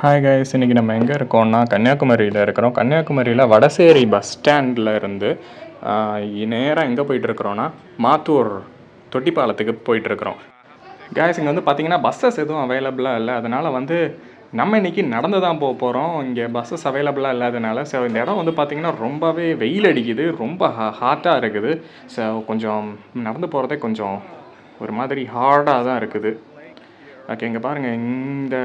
Hi guys இன்றைக்கி நம்ம எங்கே இருக்கோம்னா கன்னியாகுமரியில் இருக்கிறோம். கன்னியாகுமரியில் வடசேரி பஸ் ஸ்டாண்டில் இருந்து நேராக எங்கே போயிட்டுருக்குறோன்னா மாத்தூர் தொட்டிப்பாலத்துக்கு போயிட்டுருக்குறோம் கைஸ் இங்கே வந்து பார்த்தீங்கன்னா பஸ்ஸஸ் எதுவும் அவைலபிளாக இல்லை. அதனால் வந்து நம்ம இன்றைக்கி நடந்து தான் போக போகிறோம் இங்கே பஸ்ஸஸ் அவைலபிளாக இல்லாதனால ஸோ இந்த இடம் வந்து பார்த்திங்கன்னா ரொம்பவே வெயில் அடிக்குது. ரொம்ப ஹாட்டாக இருக்குது. ஸோ கொஞ்சம் நடந்து போகிறதே கொஞ்சம் ஒரு மாதிரி ஹார்டாக தான் இருக்குது. ஓகே இங்கே பாருங்கள் இந்த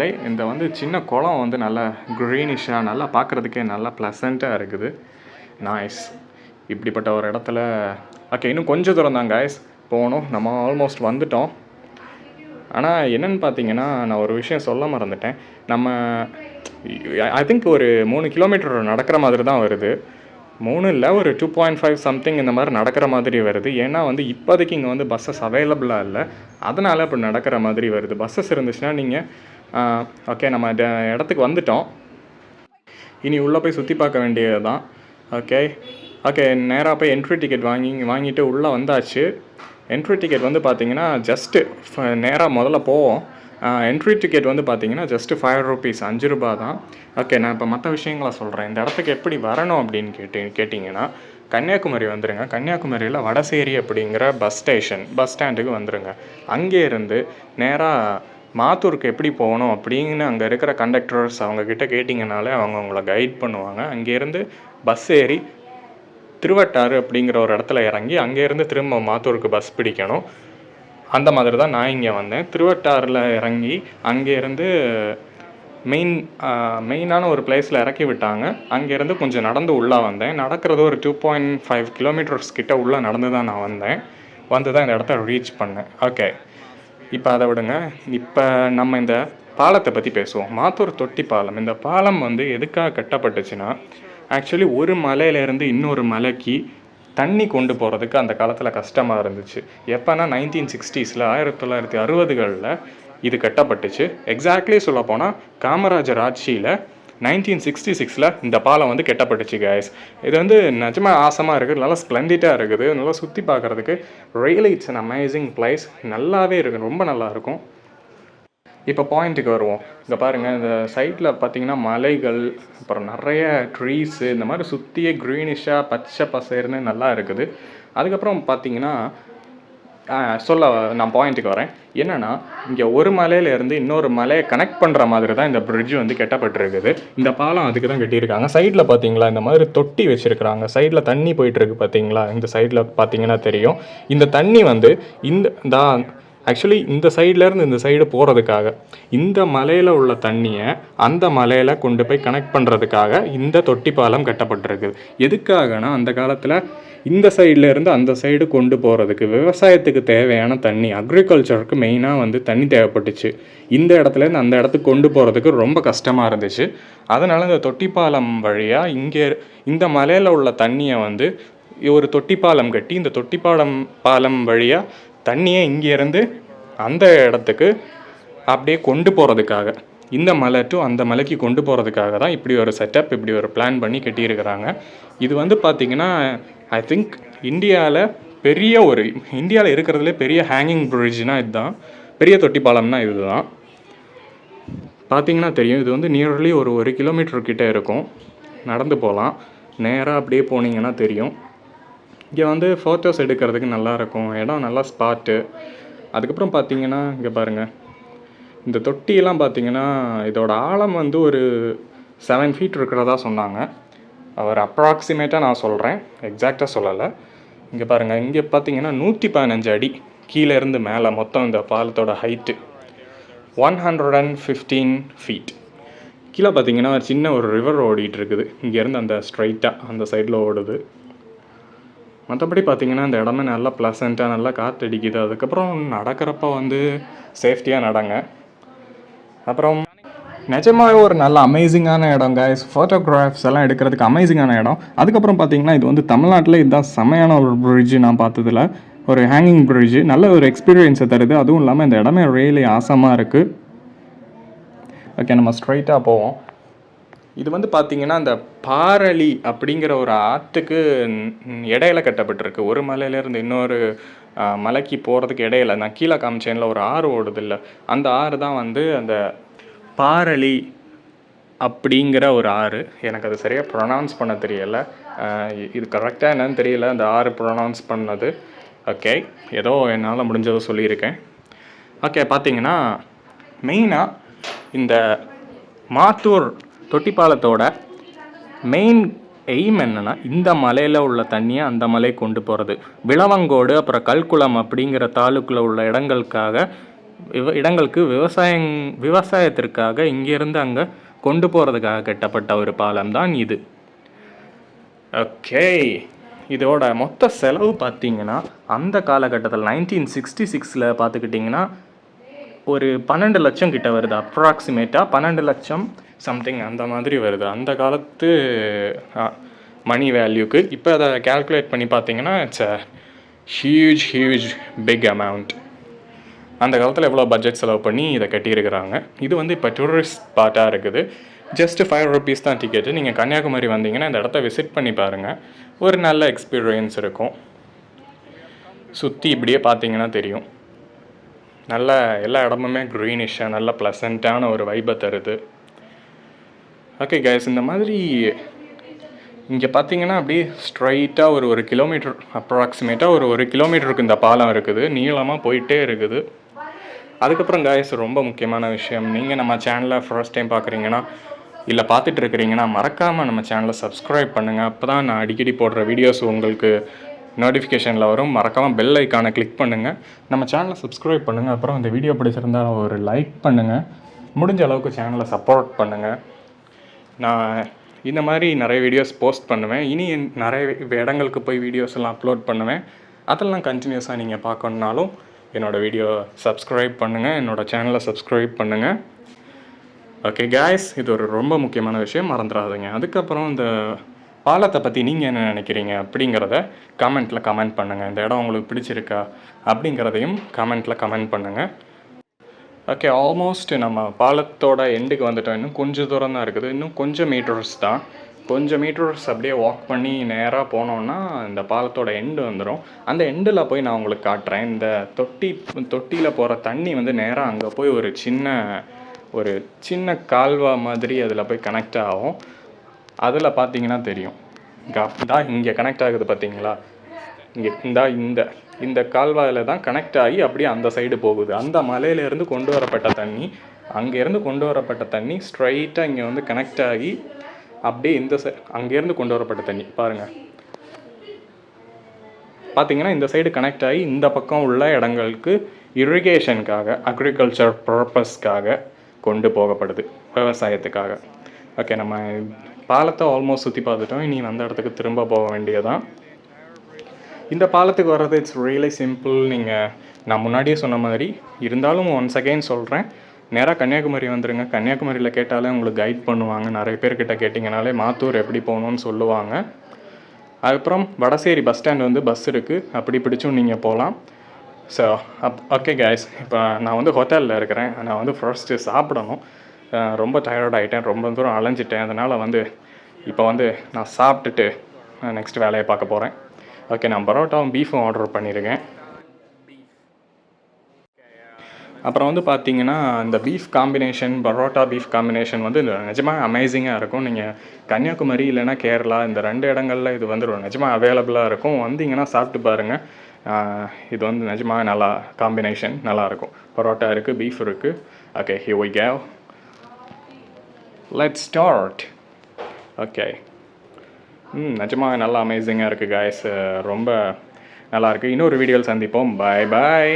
லே இந்த வந்து சின்ன குளம் வந்து நல்லா க்ரீனிஷாக நல்லா பார்க்குறதுக்கே நல்லா ப்ளசண்ட்டாக இருக்குது. நாய்ஸ் இப்படிப்பட்ட ஒரு இடத்துல ஓகே இன்னும் கொஞ்சம் தூரம் தான் காய்ஸ் போகணும். நம்ம ஆல்மோஸ்ட் வந்துட்டோம். ஆனால் என்னென்னு பார்த்தீங்கன்னா நான் ஒரு விஷயம் சொல்ல மறந்துட்டேன். நம்ம ஐ திங்க் ஒரு மூணு கிலோமீட்டர் நடக்கிற மாதிரி தான் வருது. மூணு இல்லை ஒரு டூ பாயிண்ட் ஃபைவ் சம்திங் இந்த மாதிரி நடக்கிற மாதிரி வருது. ஏன்னா வந்து இப்போதைக்கு இங்கே வந்து பஸ்ஸஸ் அவைலபிளாக இல்லை. அதனால் இப்போ நடக்கிற மாதிரி வருது. பஸ்ஸஸ் இருந்துச்சுன்னா நீங்கள் ஓகே நம்ம இடத்துக்கு வந்துட்டோம். இனி உள்ளே போய் சுற்றி பார்க்க வேண்டியது தான் ஓகே ஓகே நேராக போய் என்ட்ரி டிக்கெட் வாங்கி வாங்கிட்டு உள்ளே வந்தாச்சு. என்ட்ரி டிக்கெட் வந்து பார்த்தீங்கன்னா ஜஸ்ட்டு நேராக முதல்ல போவோம். என்ட்ரி டிக்கெட் வந்து பார்த்தீங்கன்னா ஜஸ்ட்டு ஃபைவ் ருபீஸ் அஞ்சு ரூபா தான் ஓகே நான் இப்போ மற்ற விஷயங்களை சொல்கிறேன் இந்த இடத்துக்கு எப்படி வரணும் அப்படின்னு கேட்டு கேட்டிங்கன்னா கன்னியாகுமரி வந்துடுங்க கன்னியாகுமரியில் வடசேரி அப்படிங்கிற பஸ் ஸ்டேஷன் பஸ் ஸ்டாண்டுக்கு வந்துடுங்க அங்கே இருந்து நேராக மாத்தூருக்கு எப்படி போகணும் அப்படின்னு அங்கே இருக்கிற கண்டக்டர்ஸ் அவங்கக்கிட்ட கேட்டிங்கனாலே அவங்க உங்களை கைட் பண்ணுவாங்க. அங்கேருந்து பஸ் ஏறி திருவட்டாறு அப்படிங்கிற ஒரு இடத்துல இறங்கி அங்கேருந்து திரும்ப மாத்தூருக்கு பஸ் பிடிக்கணும். அந்த மாதிரி தான் நான் இங்கே வந்தேன். திருவட்டாறில் இறங்கி அங்கேருந்து மெயின் மெயினான ஒரு பிளேஸில் இறக்கி விட்டாங்க. அங்கேருந்து கொஞ்சம் நடந்து உள்ளே வந்தேன். நடக்கிறது ஒரு டூ பாயிண்ட் ஃபைவ் கிலோமீட்டர்ஸ் கிட்ட உள்ளே நடந்து தான் நான் வந்தேன். வந்து தான் இந்த இடத்த ரீச் பண்ணேன். ஓகே இப்போ அதை விடுங்க. இப்போ நம்ம இந்த பாலத்தை பற்றி பேசுவோம். மாத்தூர் தொட்டி பாலம். இந்த பாலம் வந்து எதுக்காக கட்டப்பட்டுச்சுன்னா ஆக்சுவலி ஒரு மலையிலேருந்து இன்னொரு மலைக்கு தண்ணி கொண்டு போகிறதுக்கு அந்த காலத்தில் கஷ்டமாக இருந்துச்சு. எப்போனா நைன்டீன் சிக்ஸ்டீஸில் ஆயிரத்தி தொள்ளாயிரத்தி அறுபதுகளில் இது கட்டப்பட்டுச்சு. எக்ஸாக்ட்லி சொல்ல போனால் காமராஜர் ஆட்சியில் நைன்டீன் சிக்ஸ்டி சிக்ஸில் இந்த பாலம் வந்து கெட்டப்பட்டுச்சு கைஸ் இது வந்து நிஜமாக ஆசமாக இருக்குது நல்லா ஸ்ப்ளெண்டிட்டாக இருக்குது. நல்லா சுற்றி பார்க்குறதுக்கு really it's an amazing place நல்லாவே இருக்குது ரொம்ப நல்லா இருக்கும் இப்போ பாயிண்ட்டுக்கு வருவோம். இங்கே பாருங்கள் இந்த சைட்டில் பார்த்தீங்கன்னா மலைகள் அப்புறம் நிறைய ட்ரீஸு இந்த மாதிரி சுற்றியே க்ரீனிஷாக பச்சை பசேர்னு நல்லா இருக்குது. அதுக்கப்புறம் பார்த்தீங்கன்னா சொல்ல நான் பாயிண்ட்டுக்கு வரேன். என்னன்னா இங்கே ஒரு மலையிலேருந்து இன்னொரு மலையை கனெக்ட் பண்ணுற மாதிரி தான் இந்த bridge வந்து கெட்டப்பட்டிருக்குது. இந்த பாலம் அதுக்கு தான் கட்டியிருக்காங்க. சைடில் பார்த்தீங்களா இந்த மாதிரி தொட்டி வச்சுருக்குறாங்க. சைடில் தண்ணி போயிட்டுருக்கு பார்த்தீங்களா இந்த சைடில் பார்த்தீங்கன்னா தெரியும். இந்த தண்ணி வந்து இந்த தான் ஆக்சுவலி இந்த சைட்லேருந்து இந்த சைடு போகிறதுக்காக இந்த மலையில் உள்ள தண்ணியை அந்த மலையில் கொண்டு போய் கனெக்ட் பண்ணுறதுக்காக இந்த தொட்டி பாலம் கட்டப்பட்டிருக்குது எதுக்காகனா அந்த காலத்தில் இந்த சைட்லேருந்து அந்த சைடு கொண்டு போகிறதுக்கு விவசாயத்துக்கு தேவையான தண்ணி அக்ரிகல்ச்சருக்கு மெயினாக வந்து தண்ணி தேவைப்பட்டுச்சு. இந்த இடத்துலேருந்து அந்த இடத்துக்கு கொண்டு போகிறதுக்கு ரொம்ப கஷ்டமாக இருந்துச்சு. அதனால் இந்த தொட்டிப்பாலம் வழியாக இங்கே இந்த மலையில் உள்ள தண்ணியை வந்து ஒரு தொட்டிப்பாலம் கட்டி இந்த தொட்டிப்பாலம் பாலம் வழியாக தண்ணியை இங்கேருந்து அந்த இடத்துக்கு அப்படியே கொண்டு போகிறதுக்காக இந்த மலை டு அந்த மலைக்கு கொண்டு போகிறதுக்காக தான் இப்படி ஒரு செட்டப் இப்படி ஒரு பிளான் பண்ணி கட்டியிருக்கிறாங்க. இது வந்து பார்த்திங்கன்னா ஐ திங்க் இந்தியாவில் பெரிய ஒரு இந்தியாவில் இருக்கிறதுலே பெரிய ஹேங்கிங் ப்ரிட்ஜ்னால் இதுதான். பெரிய தொட்டி பாலம்னா இதுதான். பார்த்தீங்கன்னா தெரியும் இது வந்து நியர்லி ஒரு ஒரு கிலோமீட்டர் கிட்டே இருக்கும். நடந்து போகலாம். நேராக அப்படியே போனீங்கன்னா தெரியும். இங்கே வந்து ஃபோட்டோஸ் எடுக்கிறதுக்கு நல்லாயிருக்கும் இடம் நல்லா ஸ்பாட்டு அதுக்கப்புறம் பார்த்தீங்கன்னா இங்கே பாருங்கள் இந்த தொட்டியெல்லாம் பார்த்தீங்கன்னா இதோட ஆழம் வந்து ஒரு செவன் ஃபீட் இருக்கிறதா சொன்னாங்க. அவர் அப்ராக்சிமேட்டாக நான் சொல்கிறேன் எக்ஸாக்டாக சொல்லலை. இங்கே பாருங்கள் இங்கே பார்த்தீங்கன்னா நூற்றி பதினஞ்சு அடி கீழே இருந்து மேலே மொத்தம் இந்த பாலத்தோட height one hundred and fifteen feet கீழே பார்த்தீங்கன்னா ஒரு சின்ன ஒரு ரிவர் ஓடிட்டு இருக்குது. இங்கேருந்து அந்த ஸ்ட்ரைட்டாக அந்த சைடில் ஓடுது. மற்றபடி பார்த்தீங்கன்னா இந்த இடமே நல்லா ப்ளசண்ட்டாக நல்லா காற்று அடிக்குது. அதுக்கப்புறம் நடக்கிறப்ப வந்து சேஃப்டியாக நடங்க. அப்புறம் நிஜமாகவே ஒரு நல்ல அமேசிங்கான இடம் கைஸ் ஃபோட்டோகிராஃப்ஸ் எல்லாம் எடுக்கிறதுக்கு அமேசிங்கான இடம். அதுக்கப்புறம் பார்த்தீங்கன்னா இது வந்து தமிழ்நாட்டில் இதுதான் செமையான ஒரு bridge நான் பார்த்ததுல ஒரு ஹேங்கிங் bridge நல்ல ஒரு எக்ஸ்பீரியன்ஸை தருது. அதுவும் இல்லாமல் இந்த இடமே ரியலி ஆசமாக இருக்குது ஓகே நம்ம ஸ்ட்ரைட்டாக போவோம். இது வந்து பார்த்திங்கன்னா அந்த பாரளி அப்படிங்கிற ஒரு ஆற்றுக்கு இடையில கட்டப்பட்டிருக்கு. ஒரு மலையிலேருந்து இன்னொரு மலைக்கு போகிறதுக்கு இடையில நான் கீழே காமிச்சேனில் ஒரு ஆறு ஓடுது இல்லை அந்த ஆறு தான் வந்து அந்த பாரளி அப்படிங்கிற ஒரு ஆறு. எனக்கு அது சரியாக ப்ரொனவுன்ஸ் பண்ண தெரியலை. இது கரெக்டாக என்னன்னு தெரியல. அந்த ஆறு ப்ரொனவுன்ஸ் பண்ணது. ஓகே ஏதோ என்னால் முடிஞ்சதை சொல்லியிருக்கேன். ஓகே பார்த்தீங்கன்னா மெயினாக இந்த மாத்தூர் தொட்டிப்பாலத்தோட மெயின் எய்ம் என்னன்னா இந்த மலையில் உள்ள தண்ணியை அந்த மலை கொண்டு போகிறது விளவங்கோடு அப்புறம் கல்குளம் அப்படிங்கிற தாலுக்கில் உள்ள இடங்களுக்காக விவ இடங்களுக்கு விவசாயம் விவசாயத்திற்காக இங்கேருந்து அங்கே கொண்டு போகிறதுக்காக கட்டப்பட்ட ஒரு பாலம் தான் இது. ஓகே இதோட மொத்த செலவு பார்த்தீங்கன்னா அந்த காலகட்டத்தில் நைன்டீன் சிக்ஸ்டி சிக்ஸில் பார்த்துக்கிட்டிங்கன்னா ஒரு பன்னெண்டு லட்சம் கிட்ட வருது அப்ராக்சிமேட்டாக பன்னெண்டு லட்சம் சம்திங் அந்த மாதிரி வருது. அந்த காலத்து மணி வேல்யூக்கு இப்போ அதை கால்குலேட் பண்ணி பார்த்தீங்கன்னா it's a huge huge big amount அந்த காலத்தில் எவ்வளோ பட்ஜெட் செலவு பண்ணி இதை கட்டியிருக்கிறாங்க. இது வந்து இப்போ டூரிஸ்ட் ஸ்பாட்டாக இருக்குது. ஜஸ்ட் ஃபைவ் ருபீஸ் தான் டிக்கெட்டு நீங்கள் கன்னியாகுமரி வந்தீங்கன்னா இந்த இடத்த விசிட் பண்ணி பாருங்கள் ஒரு நல்ல எக்ஸ்பீரியன்ஸ் இருக்கும். சுற்றி இப்படியே பார்த்தீங்கன்னா தெரியும். நல்ல எல்லா இடமுமே க்ரீனிஷாக நல்ல ப்ளசண்ட்டான ஒரு வைபை தருது. ஓகே கைஸ் இந்த மாதிரி இங்கே பார்த்தீங்கன்னா அப்படியே ஸ்ட்ரைட்டாக ஒரு ஒரு கிலோமீட்டர் அப்ராக்சிமேட்டாக ஒரு ஒரு கிலோமீட்டருக்கு இந்த பாலம் இருக்குது. நீளமாக போயிட்டே இருக்குது. அதுக்கப்புறம் காய்ஸ் ரொம்ப முக்கியமான விஷயம். நீங்கள் நம்ம சேனலை ஃபர்ஸ்ட் டைம் பார்க்குறீங்கன்னா இல்லை பார்த்துட்டு இருக்கிறீங்கன்னா மறக்காமல் நம்ம சேனலை சப்ஸ்கிரைப் பண்ணுங்கள் அப்போ தான் நான் அடிக்கடி போடுற வீடியோஸ் உங்களுக்கு நோட்டிஃபிகேஷனில் வரும். மறக்காமல் பெல் ஐக்கானை கிளிக் பண்ணுங்கள் நம்ம சேனலை சப்ஸ்கிரைப் பண்ணுங்கள் அப்புறம் இந்த வீடியோ பிடிச்சிருந்தால் ஒரு லைக் பண்ணுங்கள் முடிஞ்ச அளவுக்கு சேனலை சப்போர்ட் பண்ணுங்கள் நான் இந்த மாதிரி நிறைய வீடியோஸ் போஸ்ட் பண்ணுவேன். இனி நிறைய இடங்களுக்கு போய் வீடியோஸ் எல்லாம் அப்லோட் பண்ணுவேன். அதெல்லாம் கண்டினியூஸாக நீங்கள் பார்க்கணுன்னாலும் என்னோடய வீடியோ சப்ஸ்கிரைப் பண்ணுங்கள் என்னோடய சேனலை சப்ஸ்கிரைப் பண்ணுங்கள் ஓகே கேஸ் இது ஒரு ரொம்ப முக்கியமான விஷயம். மறந்துடாதுங்க. அதுக்கப்புறம் இந்த பாலத்தை பற்றி நீங்கள் என்ன நினைக்கிறீங்க அப்படிங்கிறத கமெண்ட்டில் கமெண்ட் பண்ணுங்கள் இந்த இடம் உங்களுக்கு பிடிச்சிருக்கா அப்படிங்கிறதையும் கமெண்ட்டில் கமெண்ட் பண்ணுங்கள் ஓகே ஆல்மோஸ்ட் நம்ம பாலத்தோட எண்டுக்கு வந்துட்டோம். இன்னும் கொஞ்சம் தூரம் தான் இருக்குது. இன்னும் கொஞ்சம் மீட்டர்ஸ் தான். கொஞ்சம் மீட்டர்ஸ் அப்படியே வாக் பண்ணி நேராக போனோன்னா இந்த பாலத்தோட எண்டு வந்துடும் அந்த எண்டில் போய் நான் உங்களுக்கு காட்டுறேன். இந்த தொட்டி தொட்டியில் போகிற தண்ணி வந்து நேராக அங்கே போய் ஒரு சின்ன ஒரு சின்ன கால்வா மாதிரி அதில் போய் கனெக்ட் ஆகும். அதில் பார்த்தீங்கன்னா தெரியும். தான் இங்கே கனெக்ட் ஆகுது பார்த்தீங்களா இங்கே இந்தா இந்த இந்த கால்வாயில் தான் கனெக்ட் ஆகி அப்படியே அந்த சைடு போகுது. அந்த மலையிலேருந்து கொண்டு வரப்பட்ட தண்ணி அங்கேருந்து கொண்டு வரப்பட்ட தண்ணி ஸ்ட்ரைட்டாக இங்கே வந்து கனெக்ட் ஆகி அப்படியே இந்த சை அங்கேருந்து கொண்டு வரப்பட்ட தண்ணி. பாருங்கள் பார்த்தீங்கன்னா இந்த சைடு கனெக்ட் ஆகி இந்த பக்கம் உள்ள இடங்களுக்கு இரிகேஷனுக்காக அக்ரிகல்ச்சர் பர்பஸ்க்காக கொண்டு போகப்படுது. விவசாயத்துக்காக. ஓகே நம்ம பாலத்தை ஆல்மோஸ்ட் சுற்றி பார்த்துட்டோம். இனி வந்த இடத்துக்கு திரும்ப போக வேண்டியதான் இந்த பாலத்துக்கு வர்றது இட்ஸ் ரியலி சிம்பிள் நீங்கள் நான் முன்னாடியே சொன்ன மாதிரி இருந்தாலும் ஒன்ஸ் செகண்ட் சொல்கிறேன் நேராக கன்னியாகுமரி வந்துடுங்க கன்னியாகுமரியில் கேட்டாலே உங்களுக்கு கைட் பண்ணுவாங்க. நிறைய பேர்கிட்ட கேட்டிங்கனாலே மாத்தூர் எப்படி போகணுன்னு சொல்லுவாங்க. அதுக்கப்புறம் வடசேரி பஸ் ஸ்டாண்ட் வந்து பஸ் இருக்குது அப்படி பிடிச்சும் நீங்கள் போகலாம். ஸோ அப் ஓகே கேஸ் இப்போ நான் வந்து ஹோட்டலில் இருக்கிறேன். நான் வந்து ஃபர்ஸ்ட்டு சாப்பிடணும். ரொம்ப டயர்ட் ஆகிட்டேன் ரொம்ப தூரம் அலைஞ்சிட்டேன். அதனால் வந்து இப்போ வந்து நான் சாப்பிட்டுட்டு நெக்ஸ்ட் வேலையை பார்க்க போகிறேன் ஓகே நான் பரோட்டாவும் பீஃபும் ஆர்டர் பண்ணியிருக்கேன் அப்புறம் வந்து பார்த்தீங்கன்னா இந்த beef combination parotta beef combination வந்து நிஜமாக அமேசிங்காக இருக்கும். நீங்கள் கன்னியாகுமரி இல்லைன்னா கேரளா இந்த ரெண்டு இடங்கள்ல இது வந்து நிஜமாக அவைலபிளாக இருக்கும். வந்தீங்கன்னா சாப்பிட்டு பாருங்கள் இது வந்து நிஜமாக நல்லா காம்பினேஷன் நல்லாயிருக்கும் பரோட்டா இருக்குது பீஃப் இருக்குது okay hi why gave let start okay ம் நிஜமாக நல்லா அமேசிங்காக இருக்குது காய்ஸ் ரொம்ப நல்லாயிருக்கு இன்னொரு வீடியோவில் சந்திப்போம். பாய் பாய்